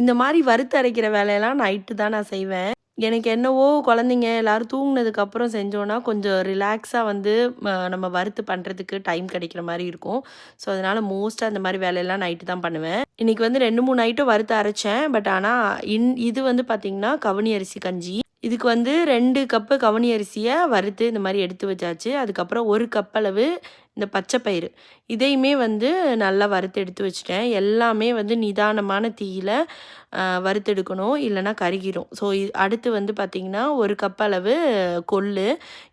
இந்த மாதிரி வறுத்து அரைக்கிற வேலையெல்லாம் நைட்டு தான் நான் செய்வேன். எனக்கு என்னவோ குழந்தைங்க எல்லாரும் தூங்கினதுக்கப்புறம் செஞ்சோன்னா கொஞ்சம் ரிலாக்ஸாக வந்து நம்ம வறுத்து பண்ணுறதுக்கு டைம் கிடைக்கிற மாதிரி இருக்கும். ஸோ அதனால் மோஸ்ட்டாக அந்த மாதிரி வேலையெல்லாம் நைட்டு தான் பண்ணுவேன். இன்றைக்கி வந்து ரெண்டு மூணு நைட்டும் வறுத்து அரைச்சேன். பட் ஆனால் இன் இது வந்து பார்த்திங்கன்னா கவுனி அரிசி கஞ்சி. இதுக்கு வந்து ரெண்டு கப்பு கவுனி அரிசியை வறுத்து இந்த மாதிரி எடுத்து வச்சாச்சு. அதுக்கப்புறம் ஒரு கப் அளவு இந்த பச்சை பயிறு. இதையுமே வந்து நல்லா வறுத்து எடுத்து வச்சுட்டேன். எல்லாமே வந்து நிதானமான தீயில் வறுத்தெடுக்கணும் இல்லைன்னா கருகிரும். ஸோ அடுத்து வந்து பார்த்திங்கன்னா ஒரு கப் அளவு கொள்ளு.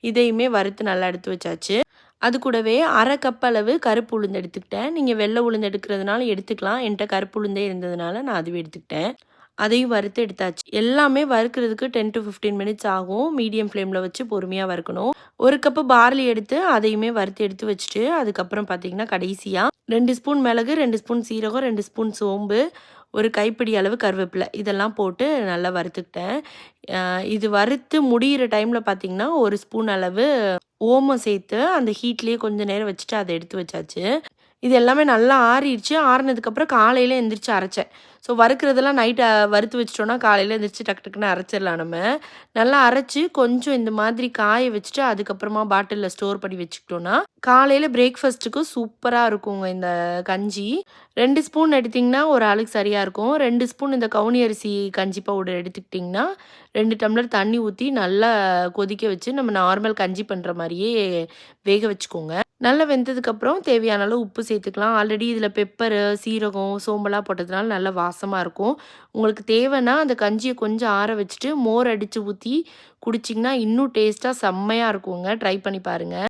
இதையுமே வறுத்து நல்லா எடுத்து வச்சாச்சு. அது கூடவே அரை கப் அளவு கருப்பு உளுந்து எடுத்துக்கிட்டேன். நீங்கள் வெள்ளை உளுந்து எடுக்கிறதுனால எடுத்துக்கலாம். என்கிட்ட கருப்பு உளுந்தே இருந்ததுனால நான் அதுவே எடுத்துக்கிட்டேன். அதையும் வறுத்து எடுத்தாச்சு. எல்லாமே வறுக்கிறதுக்கு டென் டு ஃபிஃப்டீன் மினிட்ஸ் ஆகும். மீடியம் ஃப்ளேமில் வச்சு பொறுமையாக வறுக்கணும். ஒரு கப்பு பார்லி எடுத்து அதையுமே வறுத்து எடுத்து வச்சுட்டு அதுக்கப்புறம் பார்த்தீங்கன்னா கடைசியாக ரெண்டு ஸ்பூன் மிளகு ரெண்டு ஸ்பூன் சீரகம் ரெண்டு ஸ்பூன் சோம்பு ஒரு கைப்பிடி அளவு கருவேப்பிலை. இதெல்லாம் போட்டு நல்லா வறுத்துக்கிட்டேன். இது வறுத்து முடிகிற டைமில் பார்த்தீங்கன்னா ஒரு ஸ்பூன் அளவு ஓமம் சேர்த்து அந்த ஹீட்லேயே கொஞ்சம் நேரம் வச்சுட்டு அதை எடுத்து வச்சாச்சு. இது எல்லாமே நல்லா ஆறிடுச்சு. ஆறினதுக்கப்புறம் காலையில் எந்திரிச்சு அரைச்சேன். ஸோ வறுக்கிறதெல்லாம் நைட்டு வறுத்து வச்சிட்டோன்னா காலையில் எழுந்திரிச்சி டக்கு டக்குன்னு அரைச்சிடலாம் நம்ம. நல்லா அரைச்சி கொஞ்சம் இந்த மாதிரி காய வச்சுட்டு அதுக்கப்புறமா பாட்டிலில் ஸ்டோர் பண்ணி வச்சுக்கிட்டோன்னா காலையில் பிரேக்ஃபாஸ்ட்டுக்கு சூப்பராக இருக்குங்க இந்த கஞ்சி. ரெண்டு ஸ்பூன் எடுத்திங்கன்னா ஒரு ஆளுக்கு சரியாக இருக்கும். ரெண்டு ஸ்பூன் இந்த கவுனி அரிசி கஞ்சி பவுடர் எடுத்துக்கிட்டிங்கன்னா ரெண்டு டம்ளர் தண்ணி ஊற்றி நல்லா கொதிக்க வச்சு நம்ம நார்மல் கஞ்சி பண்ணுற மாதிரியே வேக வச்சுக்கோங்க. நல்லா வெந்ததுக்கப்புறம் தேவையான அளவு உப்பு சேர்த்துக்கலாம். ஆல்ரெடி இதில் பெப்பரு சீரகம் சோம்பெல்லாம் போட்டதுனால நல்லா வாசமாக இருக்கும். உங்களுக்கு தேவைன்னா அந்த கஞ்சியை கொஞ்சம் ஆற வச்சுட்டு மோர் அடித்து ஊற்றி குடிச்சிங்கன்னா இன்னும் டேஸ்ட்டாக செம்மையாக இருக்குங்க. ட்ரை பண்ணி பாருங்கள்